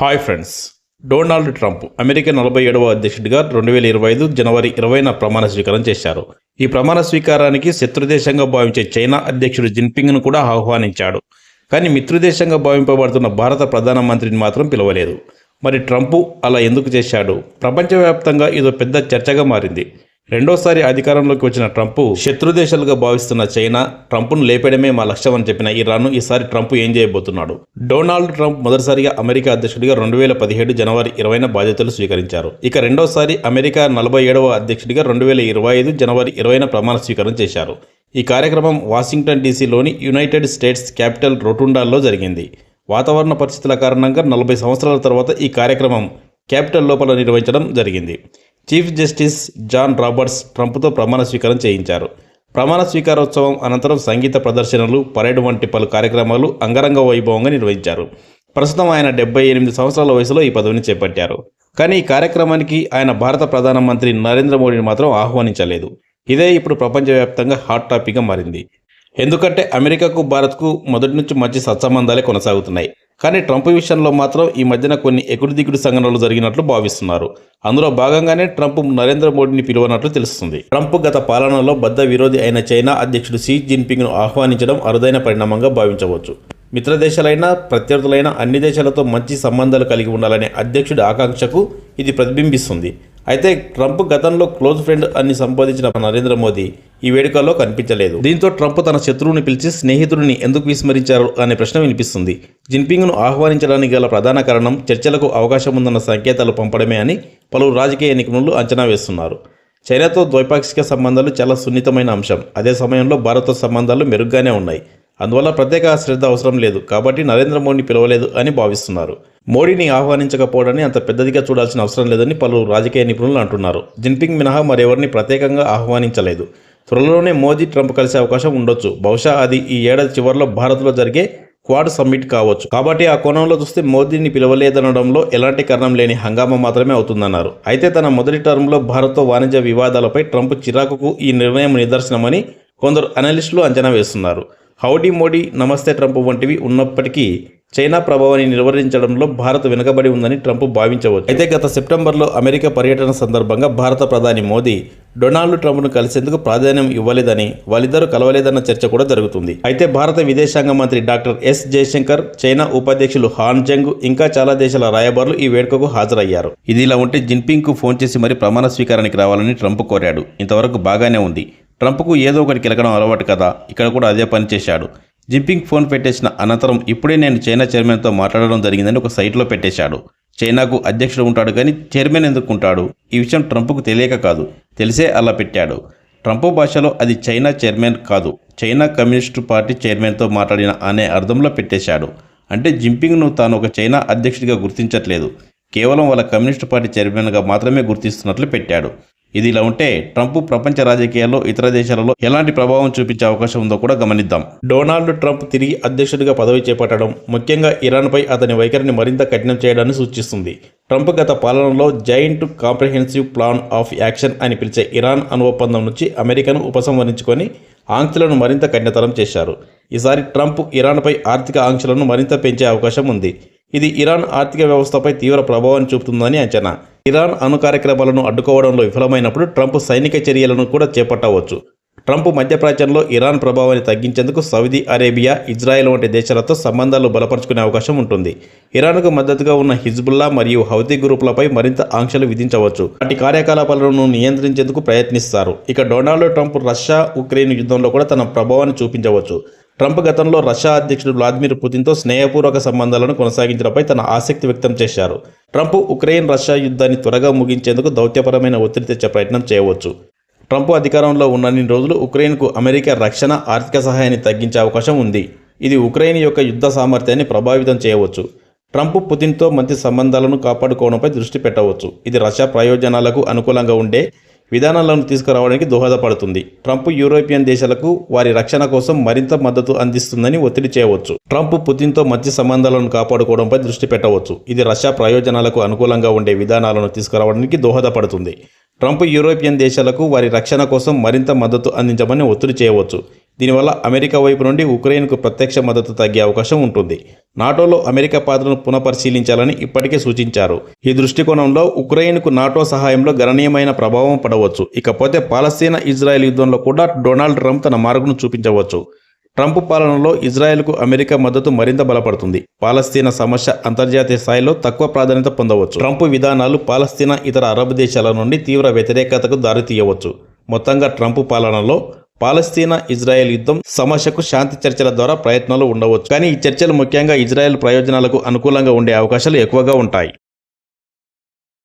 Hi friends Donald Trump America నలభై ఏడవ అధ్యక్షుడిగా రెండు వేల ఇరవై ఐదు జనవరి ఇరవైన ప్రమాణ స్వీకారం చేశారు. ఈ ప్రమాణ స్వీకారానికి శత్రుదేశంగా భావించే చైనా అధ్యక్షుడు జిన్పింగ్ను కూడా ఆహ్వానించాడు. కానీ మిత్రుదేశంగా భావింపబడుతున్న భారత ప్రధానమంత్రిని మాత్రం పిలవలేదు. మరి ట్రంప్ అలా ఎందుకు చేశాడు? ప్రపంచవ్యాప్తంగా ఇదో పెద్ద చర్చగా మారింది. రెండోసారి అధికారంలోకి వచ్చిన ట్రంప్ శత్రు దేశాలుగా భావిస్తున్న చైనా ట్రంప్ను లేపడమే మా లక్ష్యం అని చెప్పిన ఇరాన్ను ఈసారి ట్రంప్ ఏం చేయబోతున్నాడు? డొనాల్డ్ ట్రంప్ మొదటిసారిగా అమెరికా అధ్యక్షుడిగా రెండు వేల పదిహేడు జనవరి ఇరవైన బాధ్యతలు స్వీకరించారు. ఇక రెండోసారి అమెరికా నలభై ఏడవ అధ్యక్షుడిగా రెండు వేల ఇరవై ఐదు జనవరి ఇరవైన ప్రమాణ స్వీకారం చేశారు. ఈ కార్యక్రమం వాషింగ్టన్ డీసీలోని యునైటెడ్ స్టేట్స్ క్యాపిటల్ రొటుండాల్లో జరిగింది. వాతావరణ పరిస్థితుల కారణంగా నలభై సంవత్సరాల తర్వాత ఈ కార్యక్రమం క్యాపిటల్ లోపల నిర్వహించడం జరిగింది. చీఫ్ జస్టిస్ జాన్ రాబర్ట్స్ ట్రంప్తో ప్రమాణ స్వీకారం చేయించారు. ప్రమాణ స్వీకారోత్సవం అనంతరం సంగీత ప్రదర్శనలు పరేడ్ వంటి పలు కార్యక్రమాలు అంగరంగ వైభవంగా నిర్వహించారు. ప్రస్తుతం ఆయన డెబ్బై ఎనిమిది సంవత్సరాల వయసులో ఈ పదవిని చేపట్టారు. కానీ ఈ కార్యక్రమానికి ఆయన భారత ప్రధానమంత్రి నరేంద్ర మోడీని మాత్రం ఆహ్వానించలేదు. ఇదే ఇప్పుడు ప్రపంచవ్యాప్తంగా హాట్ టాపిక్గా మారింది. ఎందుకంటే అమెరికాకు భారత్కు మొదటి నుంచి మంచి సత్సంబంధాలే కొనసాగుతున్నాయి. కానీ ట్రంప్ విషయంలో మాత్రం ఈ మధ్యన కొన్ని ఎగుడు దిగుడు సంఘటనలు జరిగినట్లు భావిస్తున్నారు. అందులో భాగంగానే ట్రంప్ నరేంద్ర మోడీని పిలువనట్లు తెలుస్తుంది. ట్రంప్ గత పాలనలో బద్ద విరోధి అయిన చైనా అధ్యక్షుడు షీ జిన్పింగ్ను ఆహ్వానించడం అరుదైన పరిణామంగా భావించవచ్చు. మిత్ర దేశాలైన ప్రత్యర్థులైన అన్ని దేశాలతో మంచి సంబంధాలు కలిగి ఉండాలనే అధ్యక్షుడి ఆకాంక్షకు ఇది ప్రతిబింబిస్తుంది. అయితే ట్రంప్ గతంలో క్లోజ్ ఫ్రెండ్ అని సంబోధించిన నరేంద్ర మోదీ ఈ వేడుకల్లో కనిపించలేదు. దీంతో ట్రంప్ తన శత్రువుని పిలిచి స్నేహితుడిని ఎందుకు విస్మరించారు అనే ప్రశ్న వినిపిస్తుంది. జిన్పింగ్ను ఆహ్వానించడానికి గల ప్రధాన కారణం చర్చలకు అవకాశం ఉందన్న సంకేతాలు పంపడమే అని పలువురు రాజకీయ నిపుణులు అంచనా వేస్తున్నారు. చైనాతో ద్వైపాక్షిక సంబంధాలు చాలా సున్నితమైన అంశం. అదే సమయంలో భారత్తో సంబంధాలు మెరుగ్గానే ఉన్నాయి. అందువల్ల ప్రత్యేక శ్రద్ధ అవసరం లేదు. కాబట్టి నరేంద్ర మోడీని పిలవలేదు అని భావిస్తున్నారు. మోడీని ఆహ్వానించకపోవడాన్ని అంత పెద్దదిగా చూడాల్సిన అవసరం లేదని పలు రాజకీయ నిపుణులు అంటున్నారు. జిన్పింగ్ మినహా మరెవరిని ప్రత్యేకంగా ఆహ్వానించలేదు. త్వరలోనే మోదీ ట్రంప్ కలిసే అవకాశం ఉండొచ్చు. బహుశా అది ఈ ఏడాది చివరిలో భారత్లో జరిగే క్వాడ్ సమ్మిట్ కావచ్చు. కాబట్టి ఆ కోణంలో చూస్తే మోదీని పిలవలేదనడంలో ఎలాంటి కారణం లేని హంగామా మాత్రమే అవుతుందన్నారు. అయితే తన మొదటి టర్మ్లో భారత్తో వాణిజ్య వివాదాలపై ట్రంప్ చిరాకుకు ఈ నిర్ణయం నిదర్శనమని కొందరు అనలిస్టులు అంచనా వేస్తున్నారు. హౌడీ మోడీ నమస్తే ట్రంప్ వంటివి ఉన్నప్పటికీ చైనా ప్రభావాన్ని నిర్వహించడంలో భారత్ వెనుకబడి ఉందని ట్రంప్ భావించవచ్చు. అయితే గత సెప్టెంబర్లో అమెరికా పర్యటన సందర్భంగా భారత ప్రధాని మోదీ డొనాల్డ్ ట్రంప్ను కలిసేందుకు ప్రాధాన్యం ఇవ్వలేదని వాళ్ళిద్దరూ కలవలేదన్న చర్చ కూడా జరుగుతుంది. అయితే భారత విదేశాంగ మంత్రి డాక్టర్ ఎస్ జయశంకర్ చైనా ఉపాధ్యక్షులు హాన్ జంగ్ ఇంకా చాలా దేశాల రాయబారులు ఈ వేడుకకు హాజరయ్యారు. ఇది ఇలా ఉంటే జిన్పింగ్కు ఫోన్ చేసి మరి ప్రమాణ స్వీకారానికి రావాలని ట్రంప్ కోరాడు. ఇంతవరకు బాగానే ఉంది. ట్రంప్కు ఏదో ఒకటి కిలకడం అలవాటు కదా ఇక్కడ కూడా అదే పని చేశాడు. ఫోన్ పెట్టేసిన అనంతరం ఇప్పుడే నేను చైనా చైర్మన్తో మాట్లాడడం జరిగిందని ఒక సైట్లో పెట్టేశాడు. చైనాకు అధ్యక్షుడు ఉంటాడు కానీ చైర్మన్ ఎందుకు ఉంటాడు? ఈ విషయం ట్రంప్కు తెలియక కాదు తెలిసే అలా పెట్టాడు. ట్రంప్ భాషలో అది చైనా చైర్మన్ కాదు చైనా కమ్యూనిస్టు పార్టీ చైర్మన్తో మాట్లాడిన అనే అర్థంలో పెట్టేశాడు. అంటే జింపింగ్ను తాను ఒక చైనా అధ్యక్షుడిగా గుర్తించట్లేదు కేవలం వాళ్ళ కమ్యూనిస్టు పార్టీ చైర్మన్గా మాత్రమే గుర్తిస్తున్నట్లు పెట్టాడు. ఇది ఇలా ఉంటే ట్రంప్ ప్రపంచ రాజకీయాల్లో ఇతర దేశాలలో ఎలాంటి ప్రభావం చూపించే అవకాశం ఉందో కూడా గమనిద్దాం. డొనాల్డ్ ట్రంప్ తిరిగి అధ్యక్షుడిగా పదవి చేపట్టడం ముఖ్యంగా ఇరాన్పై అతని వైఖరిని మరింత కఠినం చేయడాన్ని సూచిస్తుంది. ట్రంప్ గత పాలనలో joint comprehensive plan of action అని పిలిచే ఇరాన్ అణు ఒప్పందం నుంచి అమెరికాను ఉపసంహరించుకొని ఆంక్షలను మరింత కఠినతరం చేశారు. ఈసారి ట్రంప్ ఇరాన్పై ఆర్థిక ఆంక్షలను మరింత పెంచే అవకాశం ఉంది. ఇది ఇరాన్ ఆర్థిక వ్యవస్థపై తీవ్ర ప్రభావాన్ని చూపుతుందని అంచనా. ఇరాన్ అణు కార్యక్రమాలను అడ్డుకోవడంలో విఫలమైనప్పుడు ట్రంప్ సైనిక చర్యలను కూడా చేపట్టవచ్చు. ట్రంప్ మధ్యప్రాచ్యంలో ఇరాన్ ప్రభావాన్ని తగ్గించేందుకు సౌదీ అరేబియా ఇజ్రాయెల్ వంటి దేశాలతో సంబంధాలు బలపరుచుకునే అవకాశం ఉంటుంది. ఇరాన్కు మద్దతుగా ఉన్న హిజ్బుల్లా మరియు హౌతీ గ్రూపులపై మరింత ఆంక్షలు విధించవచ్చు. వాటి కార్యకలాపాలను నియంత్రించేందుకు ప్రయత్నిస్తారు. ఇక డొనాల్డ్ ట్రంప్ రష్యా ఉక్రెయిన్ యుద్ధంలో కూడా తన ప్రభావాన్ని చూపించవచ్చు. ట్రంప్ గతంలో రష్యా అధ్యక్షుడు వ్లాదిమిర్ పుతిన్తో స్నేహపూర్వక సంబంధాలను కొనసాగించడంపై తన ఆసక్తి వ్యక్తం చేశారు. ట్రంప్ ఉక్రెయిన్ రష్యా యుద్ధాన్ని త్వరగా ముగించేందుకు దౌత్యపరమైన ఒత్తిడి తెచ్చే ప్రయత్నం చేయవచ్చు. ట్రంప్ అధికారంలో ఉన్నన్ని రోజులు ఉక్రెయిన్కు అమెరికా రక్షణ ఆర్థిక సహాయాన్ని తగ్గించే అవకాశం ఉంది. ఇది ఉక్రెయిన్ యొక్క యుద్ధ సామర్థ్యాన్ని ప్రభావితం చేయవచ్చు. ట్రంప్ పుతిన్తో మంచి సంబంధాలను కాపాడుకోవడంపై దృష్టి పెట్టవచ్చు. ఇది రష్యా ప్రయోజనాలకు అనుకూలంగా ఉండే విధానాలను తీసుకురావడానికి దోహదపడుతుంది. ట్రంప్ యూరోపియన్ దేశాలకు వారి రక్షణ కోసం మరింత మద్దతు అందిస్తుందని ఒత్తిడి చేయవచ్చు. ట్రంప్ పుతిన్తో మంచి సంబంధాలను కాపాడుకోవడంపై దృష్టి పెట్టవచ్చు. ఇది రష్యా ప్రయోజనాలకు అనుకూలంగా ఉండే విధానాలను తీసుకురావడానికి దోహదపడుతుంది. ట్రంప్ యూరోపియన్ దేశాలకు వారి రక్షణ కోసం మరింత మద్దతు అందించమని ఒత్తిడి చేయవచ్చు. దీనివల్ల అమెరికా వైపు నుండి ఉక్రెయిన్కు ప్రత్యక్ష మద్దతు తగ్గే అవకాశం ఉంటుంది. నాటోలో అమెరికా పాత్రను పునఃపరిశీలించాలని ఇప్పటికే సూచించారు. ఈ దృష్టికోణంలో ఉక్రెయిన్కు నాటో సహాయంలో గణనీయమైన ప్రభావం పడవచ్చు. ఇకపోతే పాలస్తీనా ఇజ్రాయెల్ యుద్ధంలో కూడా డొనాల్డ్ ట్రంప్ తన మార్గను చూపించవచ్చు. ట్రంప్ పాలనలో ఇజ్రాయెల్కు అమెరికా మద్దతు మరింత బలపడుతుంది. పాలస్తీనా సమస్య అంతర్జాతీయ స్థాయిలో తక్కువ ప్రాధాన్యత పొందవచ్చు. ట్రంప్ విధానాలు పాలస్తీనా ఇతర అరబ్ దేశాల నుండి తీవ్ర వ్యతిరేకతకు దారితీయవచ్చు. మొత్తంగా ట్రంప్ పాలనలో పాలస్తీనా ఇజ్రాయెల్ యుద్ధం సమస్యకు శాంతి చర్చల ద్వారా ప్రయత్నాలు ఉండవచ్చు. కానీ ఈ చర్చలు ముఖ్యంగా ఇజ్రాయెల్ ప్రయోజనాలకు అనుకూలంగా ఉండే అవకాశాలు ఎక్కువగా ఉంటాయి.